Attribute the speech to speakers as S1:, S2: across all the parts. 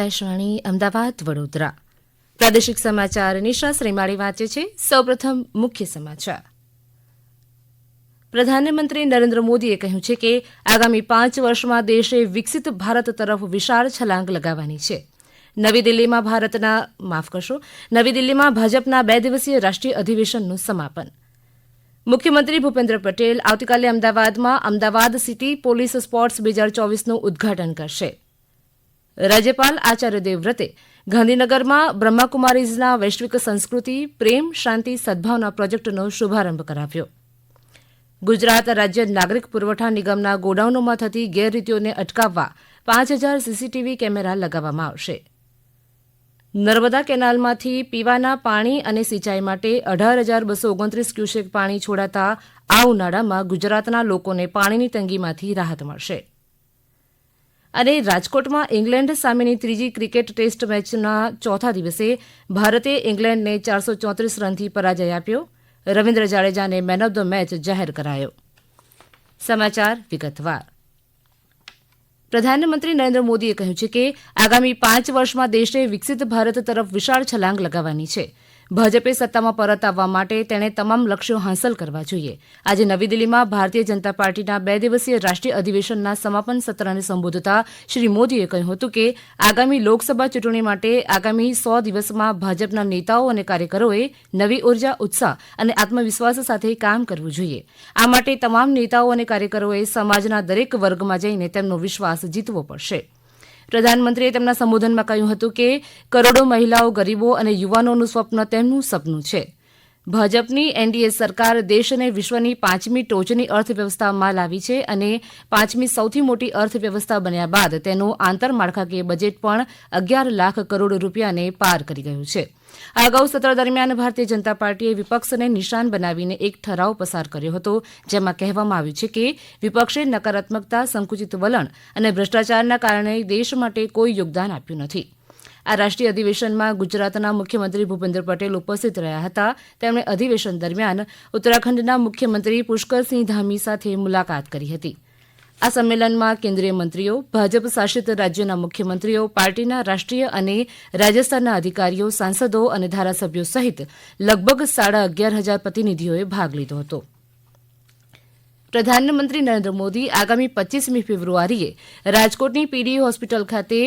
S1: આકાશવાણી અમદાવાદ વડોદરા પ્રાદેશિક સમાચાર નિશા શ્રીમાળી વાંચે છે સૌપ્રથમ મુખ્ય સમાચાર પ્રધાનમંત્રી નરેન્દ્ર મોદીએ કહ્યું છે કે આગામી પાંચ વર્ષમાં દેશે વિકસિત ભારત તરફ વિશાળ છલાંગ લગાવવાની છે નવી દિલ્હીમાં ભારતના માફ કરશો નવી દિલ્હીમાં ભાજપના બે દિવસીય રાષ્ટ્રીય અધિવેશનનું સમાપન મુખ્યમંત્રી ભૂપેન્દ્ર પટેલ આવતીકાલે અમદાવાદમાં અમદાવાદ સિટી પોલીસ સ્પોર્ટ્સ બે હજાર ચોવીસનું ઉદ્ઘાટન કરશે રાજ્યપાલ આચાર્ય દેવવ્રતે ગાંધીનગરમાં બ્રહ્માકુમારીઝના વૈશ્વિક સંસ્કૃતિ પ્રેમ શાંતિ સદભાવના પ્રોજેક્ટનો શુભારંભ કરાવ્યો ગુજરાત રાજ્ય નાગરિક પુરવઠા નિગમના ગોડાઉનોમાં થતી ગેરરીતિઓને અટકાવવા પાંચ હજાર સીસીટીવી કેમેરા લગાવવામાં આવશે નર્મદા કેનાલમાંથી પીવાના પાણી અને સિંચાઈ માટે અઢાર હજાર બસો ઓગણત્રીસ ક્યુસેક પાણી છોડાતા આ ઉનાળામાં ગુજરાતના લોકોને પાણીની તંગીમાંથી રાહત મળશે અને રાજકોટમાં ઇંગ્લેન્ડ સામેની ત્રીજી ક્રિકેટ ટેસ્ટ મેચના ચોથા દિવસે ભારતે ઇંગ્લેન્ડને ચારસો ચોત્રીસ રનથી પરાજય આપ્યો રવિન્દ્ર જાડેજાને મેન ઓફ ધ મેચ જાહેર કરાયો સમાચાર વિગતવાર પ્રધાનમંત્રી નરેન્દ્ર મોદીએ કહ્યું છે કે આગામી પાંચ વર્ષમાં દેશને વિકસિત ભારત તરફ વિશાળ છલાંગ લગાવવાની છે ભાજપે સત્તામાં પરત આવવા માટે તેણે તમામ લક્ષ્યો હાંસલ કરવા જોઈએ આજે નવી દિલ્હીમાં ભારતીય જનતા પાર્ટીના બે દિવસીય રાષ્ટ્રીય અધિવેશનના સમાપન સત્રને સંબોધતા શ્રી મોદીએ કહ્યું હતું કે આગામી લોકસભા ચૂંટણી માટે આગામી સો દિવસમાં ભાજપના નેતાઓ અને કાર્યકરોએ નવી ઉર્જા ઉત્સાહ અને આત્મવિશ્વાસ સાથે કામ કરવું જોઈએ આ માટે તમામ નેતાઓ અને કાર્યકરોએ સમાજના દરેક વર્ગમાં જઈને તેમનો વિશ્વાસ જીતવો પડશે પ્રધાનમંત્રીએ તેમના સંબોધનમાં કહ્યું હતું કે કરોડો મહિલાઓ ગરીબો અને યુવાનોનું સ્વપ્ન તેમનું સપનું છે ભાજપની એનડીએ સરકાર દેશને વિશ્વની પાંચમી ટોચની અર્થવ્યવસ્થામાં લાવી છે અને પાંચમી સૌથી મોટી અર્થવ્યવસ્થા બન્યા બાદ તેનું આંતરમાળખાકીય બજેટ પણ અગિયાર લાખ કરોડ રૂપિયાને પાર કરી ગયું છે આ અગાઉ સત્ર દરમિયાન ભારતીય જનતા પાર્ટીએ વિપક્ષને નિશાન બનાવીને એક ઠરાવ પસાર કર્યો હતો જેમાં કહેવામાં આવ્યું છે કે વિપક્ષે નકારાત્મકતા સંકુચિત વલણ અને ભ્રષ્ટાચારના કારણે દેશ માટે કોઈ યોગદાન આપ્યું નથી આ રાષ્ટ્રીય અધિવેશનમાં ગુજરાતના મુખ્યમંત્રી ભૂપેન્દ્ર પટેલ ઉપસ્થિત રહ્યા હતા તેમણે અધિવેશન દરમિયાન ઉત્તરાખંડના મુખ્યમંત્રી પુષ્કરસિંહ ધામી સાથે મુલાકાત કરી હતી આ સંમેલનમાં કેન્દ્રીય મંત્રીઓ ભાજપ શાસિત રાજ્યના મુખ્યમંત્રીઓ પાર્ટીના રાષ્ટ્રીય અને રાજસ્થાનના અધિકારીઓ સાંસદો અને ધારાસભ્યો સહિત લગભગ સાડા અગિયાર હજાર પ્રતિનિધિઓએ ભાગ લીધો હતો પ્રધાનમંત્રી નરેન્દ્ર મોદી આગામી પચીસમી ફેબ્રુઆરીએ રાજકોટની પીડી હોસ્પિટલ ખાતે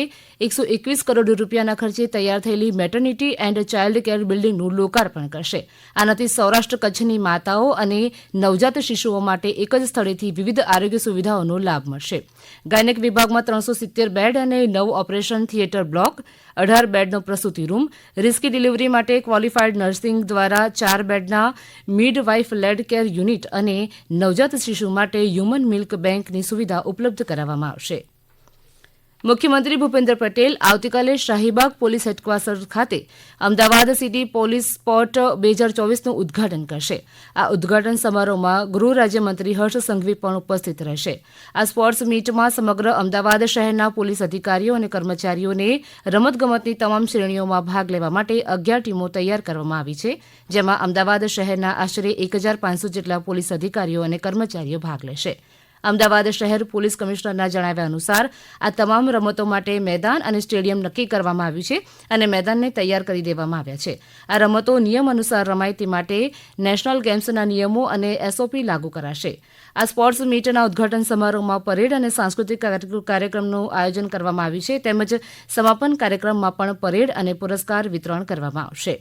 S1: એકસો એકવીસ કરોડ રૂપિયાના ખર્ચે તૈયાર થયેલી મેટર્નિટી એન્ડ ચાઇલ્ડ કેર બિલ્ડિંગનું લોકાર્પણ કરશે આનાથી સૌરાષ્ટ્ર કચ્છની માતાઓ અને નવજાત શિશુઓ માટે એક જ સ્થળેથી વિવિધ આરોગ્ય સુવિધાઓનો લાભ મળશે ગાયનેક વિભાગમાં ત્રણસો સિત્તેર બેડ અને નવ ઓપરેશન થિયેટર બ્લોક અઢાર બેડનો પ્રસૂતિ રૂમ રિસ્કી ડિલિવરી માટે ક્વોલિફાઇડ નર્સિંગ દ્વારા ચાર બેડના midwife led care unit અને નવજાત શિશુ માટે હ્યુમન મિલ્ક બેન્કની સુવિધા ઉપલબ્ધ કરાવવામાં આવશે મુખ્યમંત્રી ભૂપેન્દ્ર પટેલ આવતીકાલે શાહીબાગ પોલીસ હેડક્વાર્ટર ખાતે અમદાવાદ સિટી પોલીસ સ્પોટ બે હજાર ચોવીસનું ઉદ્ઘાટન કરશે આ ઉદ્ઘાટન સમારોહમાં ગૃહ રાજ્યમંત્રી હર્ષ સંઘવી પણ ઉપસ્થિત રહેશે આ સ્પોર્ટ્સ મીટમાં સમગ્ર અમદાવાદ શહેરના પોલીસ અધિકારીઓ અને કર્મચારીઓને રમતગમતની તમામ શ્રેણીઓમાં ભાગ લેવા માટે અગિયાર ટીમો તૈયાર કરવામાં આવી છે જેમાં અમદાવાદ શહેરના આશરે એક હજાર પાંચસો જેટલા પોલીસ અધિકારીઓ અને કર્મચારીઓ ભાગ લેશે અમદાવાદ શહેર પોલીસ કમિશનરના જણાવ્યા અનુસાર આ તમામ રમતો માટે મેદાન અને સ્ટેડિયમ નક્કી કરવામાં આવ્યું છે અને મેદાનને તૈયાર કરી દેવામાં આવ્યા છે આ રમતો નિયમ અનુસાર રમાય તે માટે નેશનલ ગેમ્સના નિયમો અને એસઓપી લાગુ કરાશે આ સ્પોર્ટ્સ મીટના ઉદઘાટન સમારોહમાં પરેડ અને સાંસ્કૃતિક કાર્યક્રમનું આયોજન કરવામાં આવ્યું છે તેમજ સમાપન કાર્યક્રમમાં પણ પરેડ અને પુરસ્કાર વિતરણ કરવામાં આવશે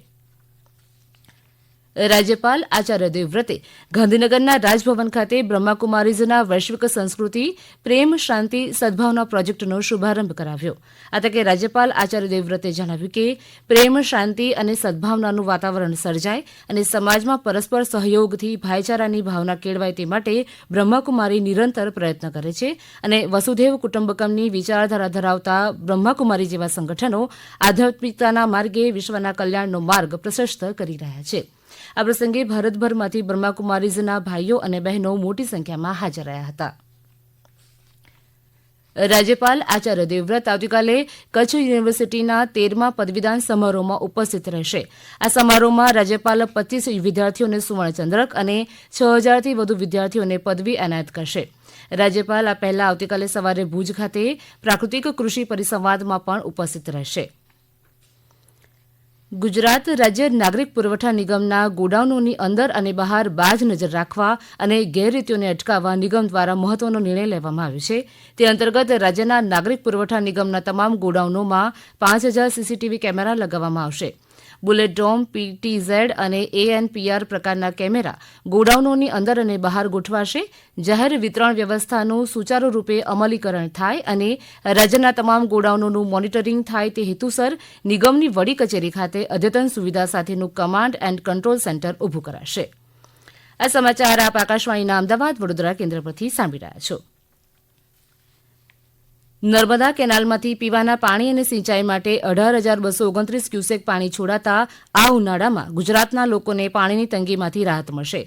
S1: રાજ્યપાલ આચાર્ય દેવવ્રતે ગાંધીનગરના રાજભવન ખાતે બ્રહ્માકુમારીઝના વૈશ્વિક સંસ્કૃતિ પ્રેમ શાંતિ સદભાવના પ્રોજેક્ટનો શુભારંભ કરાવ્યો આ તકે રાજ્યપાલ આચાર્ય દેવવ્રતે જણાવ્યું કે પ્રેમ શાંતિ અને સદભાવનાનું વાતાવરણ સર્જાય અને સમાજમાં પરસ્પર સહયોગથી ભાઈચારાની ભાવના કેળવાય તે માટે બ્રહ્માકુમારી નિરંતર પ્રયત્ન કરે છે અને વસુધૈવ કુટુંબકમની વિચારધારા ધરાવતા બ્રહ્માકુમારી જેવા સંગઠનો આધ્યાત્મિકતાના માર્ગે વિશ્વના કલ્યાણનો માર્ગ પ્રશસ્ત કરી રહ્યા છે આ પ્રસંગે ભારતભરમાંથી બ્રહ્માકુમારીઝના ભાઈઓ અને બહેનો મોટી સંખ્યામાં હાજર રહ્યા હતા રાજ્યપાલ આચાર્ય દેવવ્રત આવતીકાલે કચ્છ યુનિવર્સિટીના તેરમા પદવીદાન સમારોહમાં ઉપસ્થિત રહેશે આ સમારોહમાં રાજ્યપાલ પચીસ વિદ્યાર્થીઓને સુવર્ણચંદ્રક અને છ હજારથી વધુ વિદ્યાર્થીઓને પદવી એનાયત કરશે રાજ્યપાલ આ પહેલા આવતીકાલે સવારે ભુજ ખાતે પ્રાકૃતિક કૃષિ પરિસંવાદમાં પણ ઉપસ્થિત રહેશે ગુજરાત રાજ્ય નાગરિક પુરવઠા નિગમના ગોડાઉનોની અંદર અને બહાર બાજ નજર રાખવા અને ગેરરીતિઓને અટકાવવા નિગમ દ્વારા મહત્વનો નિર્ણય લેવામાં આવ્યો છે તે અંતર્ગત રાજ્યના નાગરિક પુરવઠા નિગમના તમામ ગોડાઉનોમાં પાંચ હજાર સીસીટીવી કેમેરા લગાવવામાં આવશે બુલેટ ડોમ પીટીઝેડ અને એએનપીઆર પ્રકારના કેમેરા ગોડાઉનોની અંદર અને બહાર ગોઠવાશે જાહેર વિતરણ વ્યવસ્થાનું સુચારુરૂપે અમલીકરણ થાય અને રાજ્યના તમામ ગોડાઉનોનું મોનિટરિંગ થાય તે હેતુસર નિગમની વડી કચેરી ખાતે અદ્યતન સુવિધા સાથેનું કમાન્ડ એન્ડ કંટ્રોલ સેન્ટર ઊભું કરાશે આ સમાચાર આપ આકાશવાણીના અમદાવાદ વડોદરા કેન્દ્ર પરથી સાંભળી રહ્યા છો નર્મદા કેનાલમાંથી પીવાના પાણી અને સિંચાઈ માટે અઢાર હજાર બસો ઓગણત્રીસ ક્યુસેક પાણી છોડાતા આ ઉનાળામાં ગુજરાતના લોકોને પાણીની તંગીમાંથી રાહત મળશે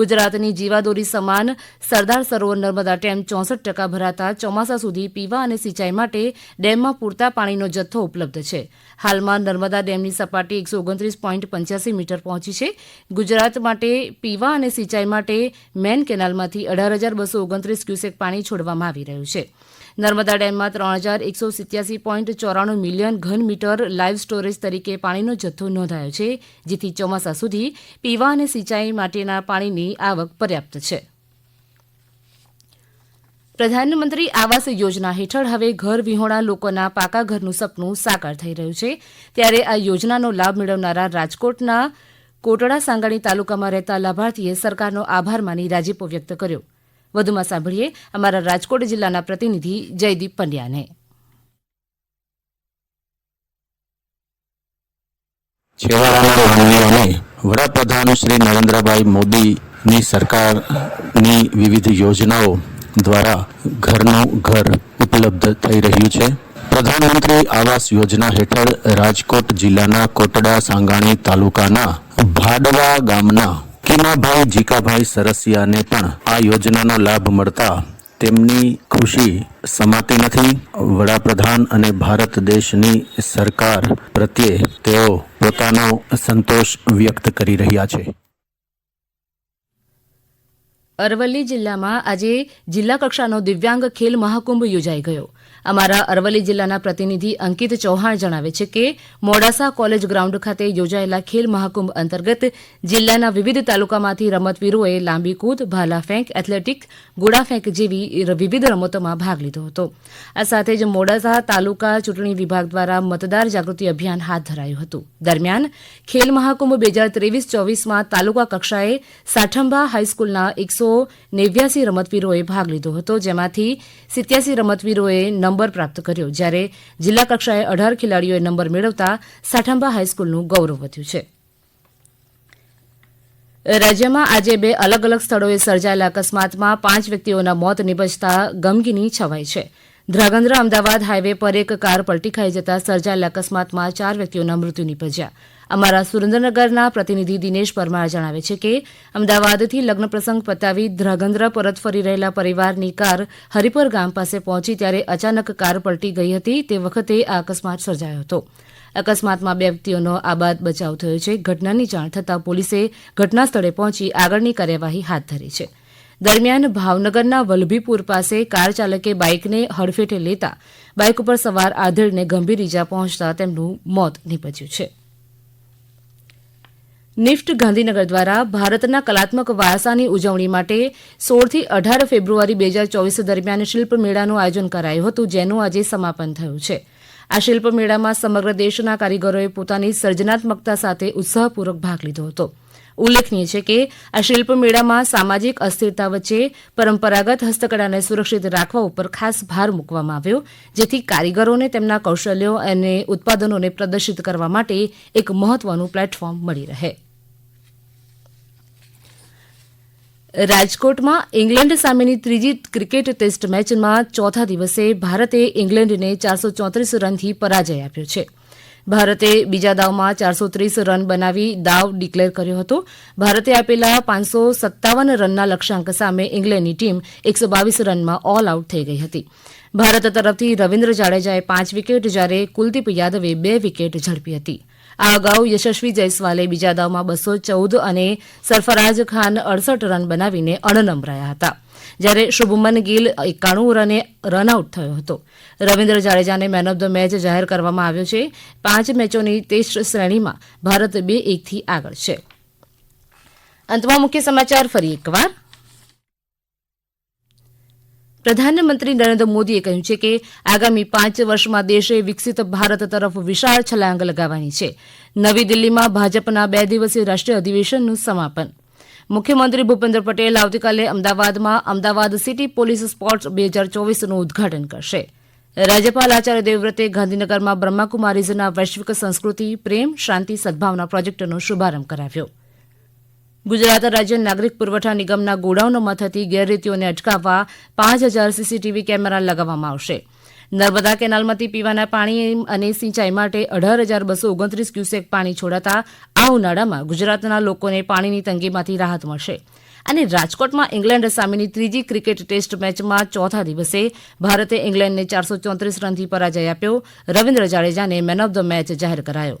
S1: ગુજરાતની જીવાદોરી સમાન સરદાર સરોવર નર્મદા ડેમ ચોસઠ ટકા ભરાતા ચોમાસા સુધી પીવા અને સિંચાઈ માટે ડેમમાં પૂરતા પાણીનો જથ્થો ઉપલબ્ધ છે હાલમાં નર્મદા ડેમની સપાટી એકસો ઓગણત્રીસ પોઈન્ટ પંચ્યાસી મીટર પહોંચી છે ગુજરાત માટે પીવા અને સિંચાઈ માટે મેન કેનાલમાંથી અઢાર હજાર બસો ઓગણત્રીસ ક્યુસેક પાણી છોડવામાં આવી રહ્યું છે નર્મદા ડેમમાં ત્રણ હજાર એકસો સિત્યાસી પોઈન્ટ ચોરાણું મિલિયન ઘન મીટર લાઇવ સ્ટોરેજ તરીકે પાણીનો જથ્થો નોંધાયો છે જેથી ચોમાસા સુધી પીવા અને સિંચાઈ માટેના પાણીની આવક પર્યાપ્ત છે પ્રધાનમંત્રી આવાસ યોજના હેઠળ હવે ઘર વિહોણા લોકોના પાકા ઘરનું સપનું સાકાર થઈ રહ્યું છે ત્યારે આ યોજનાનો લાભ મેળવનારા રાજકોટના કોટડા સાંગાણી તાલુકામાં રહેતા લાભાર્થીએ સરકારનો આભાર માની રાજીપો વ્યક્ત કર્યો વધુમાં સાંભળીએ અમારા રાજકોટ જિલ્લાના પ્રતિનિધિ જયદીપ પંડ્યાને વડાપ્રધાન શ્રી નરેન્દ્રભાઈ મોદીની સરકારની વિવિધ યોજનાઓ દ્વારા ઘરનું ઘર ઉપલબ્ધ થઈ રહ્યું છે પ્રધાનમંત્રી આવાસ યોજના હેઠળ રાજકોટ જિલ્લાના કોટડા સાંગાણી તાલુકાના ભાડવા ગામના કિમાભાઈ જીકાભાઈ સરસિયાને પણ આ યોજનાનો લાભ મળતા તેમની ખુશી સમાતી નથી વડાપ્રધાન અને ભારત દેશની સરકાર પ્રત્યે તેઓ પોતાનો સંતોષ વ્યક્ત કરી રહ્યા છે અરવલ્લી જિલ્લામાં આજે જિલ્લા કક્ષાનો દિવ્યાંગ ખેલ મહાકુંભ યોજાઈ ગયો અમારા અરવલ્લી જિલ્લાના પ્રતિનિધિ અંકિત ચૌહાણ જણાવે છે કે મોડાસા કોલેજ ગ્રાઉન્ડ ખાતે યોજાયેલા ખેલ મહાકુંભ અંતર્ગત જિલ્લાના વિવિધ તાલુકામાંથી રમતવીરોએ લાંબી કૂદ ભાલા ફેંક એથ્લેટિક ગોળા ફેંક જેવી વિવિધ રમતોમાં ભાગ લીધો હતો આ સાથે જ મોડાસા તાલુકા ચૂંટણી વિભાગ દ્વારા મતદાર જાગૃતિ અભિયાન હાથ ધરાયું હતું દરમિયાન ખેલ મહાકુંભ બે હજાર ત્રેવીસ ચોવીસમાં તાલુકા કક્ષાએ સાઠંબા હાઈસ્કૂલના એકસો નેવ્યાસી રમતવીરોએ ભાગ લીધો હતો જેમાંથી સિત્યાસી રમતવીરોએ નંબર પ્રાપ્ત કર્યો જ્યારે જિલ્લા કક્ષાએ અઢાર ખેલાડીઓએ નંબર મેળવતા સાઠાંબા હાઈસ્કૂલનું ગૌરવ વધ્યું છે રાજ્યમાં આજે બે અલગ અલગ સ્થળોએ સર્જાયેલા અકસ્માતમાં પાંચ વ્યક્તિઓના મોત નિપજતા ગમગીની છવાઈ છે ધ્રાગંદ્રા અમદાવાદ હાઈવે પર એક કાર પલટી ખાઈ જતા સર્જાયેલા અકસ્માતમાં ચાર વ્યક્તિઓના મૃત્યુ નિપજ્યા અમારા સુરેન્દ્રનગરના પ્રતિનિધિ દિનેશ પરમાર જણાવે છે કે અમદાવાદથી લગ્ન પ્રસંગ પતાવી ધ્રાંગધ્રા પરત ફરી રહેલા પરિવારની કાર હરિપર ગામ પાસે પહોંચી ત્યારે અચાનક કાર પલટી ગઈ હતી તે વખતે આ અકસ્માત સર્જાયો હતો અકસ્માતમાં બે વ્યક્તિઓનો આબાદ બચાવ થયો છે ઘટનાની જાણ થતાં પોલીસે ઘટના સ્થળે પહોંચી આગળની કાર્યવાહી હાથ ધરી છે દરમિયાન ભાવનગરના વલ્લભીપુર પાસે કાર ચાલકે બાઇકને હડફેટે લેતા બાઇક ઉપર સવાર આધેડને ગંભીર ઇજા પહોંચતા તેમનું મોત નીપજ્યું છે નિફ્ટ ગાંધીનગર દ્વારા ભારતના કલાત્મક વારસાની ઉજવણી માટે સોળથી અઢાર ફેબ્રુઆરી બે હજાર ચોવીસ દરમિયાન શિલ્પ મેળાનું આયોજન કરાયું હતું જેનું આજે સમાપન થયું છે આ શિલ્પ મેળામાં સમગ્ર દેશના કારીગરોએ પોતાની સર્જનાત્મકતા સાથે ઉત્સાહપૂર્વક ભાગ લીધો હતો ઉલ્લેખનીય છે કે આ શિલ્પ મેળામાં સામાજિક અસ્થિરતા વચ્ચે પરંપરાગત હસ્તકળાને સુરક્ષિત રાખવા ઉપર ખાસ ભાર મૂકવામાં આવ્યો જેથી કારીગરોને તેમના કૌશલ્યો અને ઉત્પાદનોને પ્રદર્શિત કરવા માટે એક મહત્વનું પ્લેટફોર્મ મળી રહે રાજકોટમાં ઇંગ્લેન્ડ સામેની ત્રીજી ક્રિકેટ ટેસ્ટ મેચમાં ચોથા દિવસે ભારતે ઇંગ્લેન્ડને ચારસો ચોત્રીસ રનથી પરાજય આપ્યો છે ભારતે બીજા દાવમાં ચારસો ત્રીસ રન બનાવી દાવ ડિક્લેર કર્યો હતો ભારતે આપેલા પાંચસો સત્તાવન રનના લક્ષ્યાંક સામે ઇંગ્લેન્ડની ટીમ એકસો બાવીસ રનમાં ઓલ આઉટ થઈ ગઈ હતી ભારત તરફથી રવિન્દ્ર જાડેજાએ પાંચ વિકેટ જ્યારે કુલદીપ યાદવે બે વિકેટ ઝડપી હતી આ અગાઉ યશસ્વી જયસ્વાલે બીજા દાવમાં બસો ચૌદ અને સરફરાજ ખાન અડસઠ રન બનાવીને અણનમ રહ્યા હતા જ્યારે શુભમન ગિલ એકાણું રને રન આઉટ થયો હતો રવિન્દ્ર જાડેજાને મેન ઓફ ધ મેચ જાહેર કરવામાં આવ્યો છે પાંચ મેચોની ટેસ્ટ શ્રેણીમાં ભારત બે એકથી આગળ છે અંતમાં મુખ્ય સમાચાર ફરી એકવાર પ્રધાનમંત્રી નરેન્દ્ર મોદીએ કહ્યું છે કે આગામી પાંચ વર્ષમાં દેશે વિકસિત ભારત તરફ વિશાળ છલાંગ લગાવવાની છે નવી દિલ્હીમાં ભાજપના બે દિવસીય રાષ્ટ્રીય અધિવેશનનું સમાપન મુખ્યમંત્રી ભૂપેન્દ્ર પટેલ આવતીકાલે અમદાવાદમાં અમદાવાદ સિટી પોલીસ સ્પોર્ટ્સ બે હજાર ચોવીસનું ઉદ્ઘાટન કરશે રાજ્યપાલ આચાર્ય દેવવ્રતે ગાંધીનગરમાં બ્રહ્માકુમારીઝના વૈશ્વિક સંસ્કૃતિ પ્રેમ શાંતિ સદભાવના પ્રોજેક્ટનો શુભારંભ કરાવ્યો ગુજરાત રાજ્ય નાગરિક પુરવઠા નિગમના ગોડાઉનોમાં થતી ગેરરીતિઓને અટકાવવા પાંચ હજાર સીસીટીવી કેમેરા લગાવવામાં આવશે નર્મદા કેનાલમાંથી પીવાના પાણી અને સિંચાઈ માટે અઢાર હજાર બસો ઓગણત્રીસ ક્યુસેક પાણી છોડાતા આ ઉનાળામાં ગુજરાતના લોકોને પાણીની તંગીમાંથી રાહત મળશે અને રાજકોટમાં ઇંગ્લેન્ડ સામેની ત્રીજી ક્રિકેટ ટેસ્ટ મેચમાં ચોથા દિવસે ભારતે ઇંગ્લેન્ડને ચારસો ચોત્રીસ રનથી પરાજય આપ્યો રવિન્દ્ર જાડેજાને મેન ઓફ ધ મેચ જાહેર કરાયો